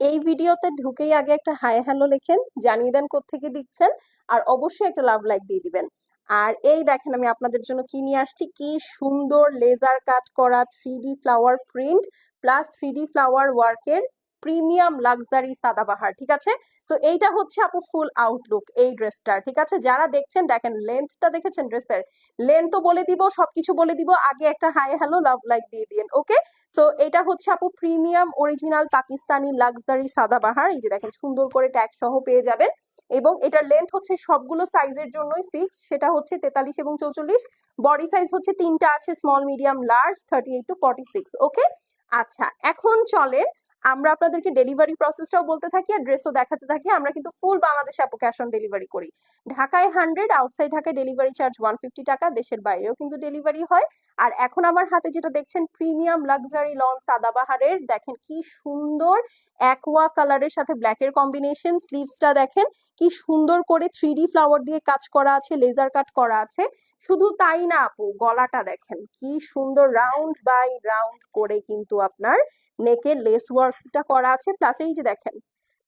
এই ভিডিওতে ঢুকেই আগে একটা হাই হ্যালো লেখেন, জানিয়ে দেন কোত্থেকে দিচ্ছেন, আর অবশ্যই একটা লাভ লাইক দিয়ে দিবেন। আর এই দেখেন আমি আপনাদের জন্য কি নিয়ে আসছি, কি সুন্দর লেজার কাট করা three flower print plus three flower ওয়ার্কের প্রিমিয়াম লাক্সারি সাদাবাহার, ঠিক আছে? সো এইটা হচ্ছে আপু ফুল আউটলুক এই ড্রেসটার ঠিক আছে? যারা দেখছেন, দেখেন লেন্থটা দেখেছেন ড্রেসের লেন্থও বলে দিব, সবকিছু বলে দিব, আগে একটা হাই হ্যালো লাভ লাইক দিয়ে দিন ওকে সো এটা হচ্ছে আপু premium original Pakistani luxury Sadabahar, এই যে দেখেন, সুন্দর করে ট্যাগ সহ পেয়ে যাবেন। এবং এটার লেন্থ হচ্ছে সবগুলো সাইজের জন্যই ফিক্সড সেটা হচ্ছে তেতাল্লিশ এবং চৌচল্লিশ। বডি সাইজ হচ্ছে তিনটা আছে small medium large thirty eight to forty six okay আচ্ছা এখন চলে আমরা আপনাদেরকে ডেলিভারি প্রসেসটাও বলতে থাকি আর ড্রেসও দেখাতে থাকি। আমরা কিন্তু ফুল বাংলাদেশে আপু ক্যাশ অন ডেলিভারি করি। ঢাকায় হান্ড্রেড আউটসাইড ঢাকায় ডেলিভারি চার্জ ওয়ান ফিফটি টাকা, দেশের বাইরেও কিন্তু ডেলিভারি হয়। আর এখন আমার হাতে যেটা দেখছেন প্রিমিয়াম লাক্সারি লন সাদাবাহারের দেখেন কি সুন্দর অ্যাকোয়া কালারের সাথে ব্ল্যাকের কম্বিনেশন স্লিভসটা দেখেন কি সুন্দর করে থ্রি ফ্লাওয়ার দিয়ে কাজ করা আছে লেজার কাট করা আছে। শুধু তাই না আপু, গলাটা দেখেন, কি সুন্দর রাউন্ড বাই রাউন্ড করে কিন্তু আপনার নেকের লেস ওয়ার্কটা করা আছে প্লাস এই যে দেখেন,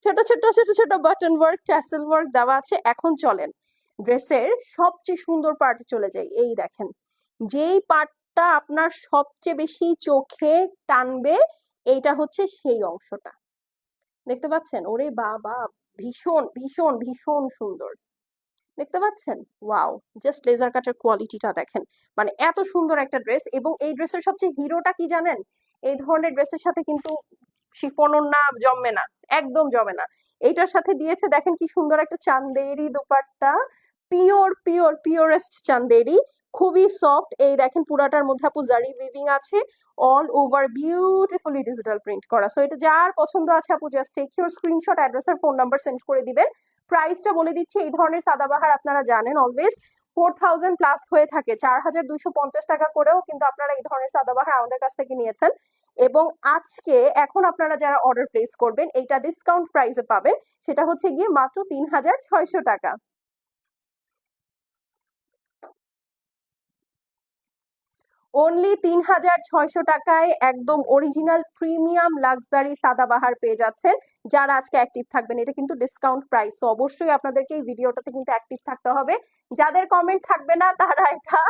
ছোট ছোট ছোট ছোট বাটন ওয়ার্ক ট্যাসেল ওয়ার্ক দেওয়া আছে, এখন চলেন ড্রেসের সবচেয়ে সুন্দর পার্টে চলে যাই, এই দেখেন, যেই পার্টটা আপনার সবচেয়ে বেশি চোখে টানবে, এইটা হচ্ছে সেই অংশটা, দেখতে পাচ্ছেন? ওরে বাবা, ভীষণ ভীষণ ভীষণ সুন্দর। দেখতে পাচ্ছেন? ওয়াও, জাস্ট লেজার কাটের কোয়ালিটিটা দেখেন। মানে এত সুন্দর একটা ড্রেস এবং এই ড্রেসের সবচেয়ে হিরোটা কি জানেন? এই ধরনের ড্রেসের সাথে কিন্তু শিফনর না জমে না, একদম জমে না। এইটার সাথে দিয়েছে, দেখেন কি সুন্দর একটা Chanderi dupatta, pure pure, purest Chanderi. খুবই সফট এই দেখেন পুরাটার মধ্যে আপু জারি উইভিং আছে। All over beautifully digital print করা। সো এটা যার পছন্দ আছে আপু just take your screenshot address R phone number send করে দিবেন। প্রাইসটা বলে দিচ্ছি, এই ধরনের সাদাবাহার আপনারা জানেন অলওয়েজ ফোর থাউজেন্ড প্লাস হয়ে থাকে। চার হাজার দুইশো পঞ্চাশ টাকা করেও কিন্তু আপনারা এই ধরনের সাদাবাহার আমাদের কাছ থেকে নিয়েছেন। এবং আজকে এখন আপনারা যারা অর্ডার প্লেস করবেন, এইটা ডিসকাউন্ট প্রাইসে পাবেন। সেটা হচ্ছে গিয়ে মাত্র তিন হাজার ছয়শো টাকা। অনলি তিন হাজার ছয়শো টাকায় একদম অরিজিনাল প্রিমিয়াম লাক্সারি সাদাবাহার পেয়ে যাচ্ছেন। যারা আজকে অ্যাক্টিভ থাকবেন, এটা কিন্তু ডিসকাউন্ট প্রাইস তো অবশ্যই আপনাদেরকে এই ভিডিওটাতে কিন্তু অ্যাক্টিভ থাকতে হবে। যাদের কমেন্ট থাকবে না, তারা এটা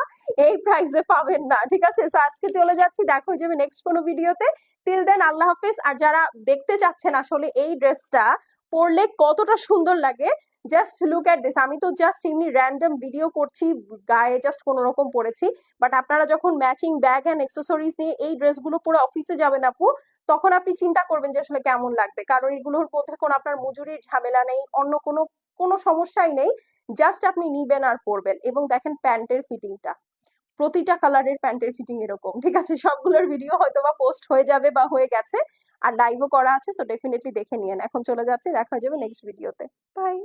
এই প্রাইসে পাবেন না। ঠিক আছে? আজকে চলে যাচ্ছি। দেখো যাবে নেক্সট কোনো ভিডিওতে। টিল দেন আল্লাহ হাফিজ। আর যারা দেখতে চাচ্ছেন আসলে এই ড্রেসটা পরলে কতটা সুন্দর লাগে জাস্ট লুক অ্যাট দিস আমি তো জাস্ট এমনি র্যান্ডম ভিডিও করছি, গায়ে জাস্ট কোনো রকম পরেছি বাট আপনারা যখন ম্যাচিং ব্যাগ অ্যান্ড এক্সেসরিজ নিয়ে এই ড্রেসগুলো পরে অফিসে যাবেন আপু, তখন আপনি চিন্তা করবেন যে আসলে কেমন লাগবে। কারণ এগুলোর মধ্যে কোনো আপনার মজুরির ঝামেলা নেই, অন্য কোনো কোনো সমস্যাই নেই। জাস্ট আপনি নিবেন আর পরবেন। এবং দেখেন প্যান্টের ফিটিংটা প্রতিটা কালারের প্যান্টের ফিটিং এরকম। ঠিক আছে? সবগুলোর ভিডিও হয়তো বা পোস্ট হয়ে যাবে বা হয়ে গেছে, আর লাইভও করা আছে সো ডেফিনেটলি দেখে নিয়েন। এখন চলে যাচ্ছে, দেখা হয়ে যাবে নেক্সট ভিডিওতে বাই